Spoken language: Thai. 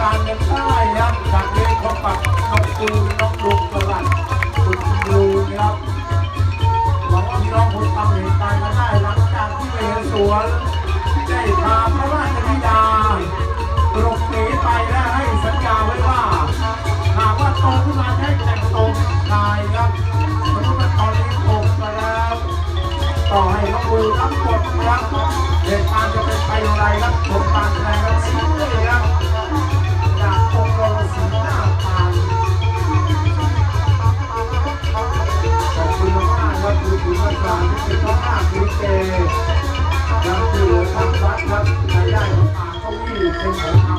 การกันได้ครับจากนี้พบกับน้องตูน้องลุงประหลัดคุณลุงครับหวังว่าพี่น้องคงจำเหตุการณ์กันได้หลังจากที่ไปเห็นสวนได้พาพระราชธิดาหลบหนีไปและให้สัญญาไว้ว่าหากว่าโตขึ้นมาให้แต่งตัวเป็นชายครับสมมติว่าตอนนี้โตไปแล้วต่อให้เขาดูทั้งหมดครับเหตุการณ์จะเป็นไปอย่างไรครับชมการ คุณคุณวัชราที่เป็นพ่อข้าคุณเจยังคือทางวัดครับรายได้ของป่าเขาอี้เป็นของ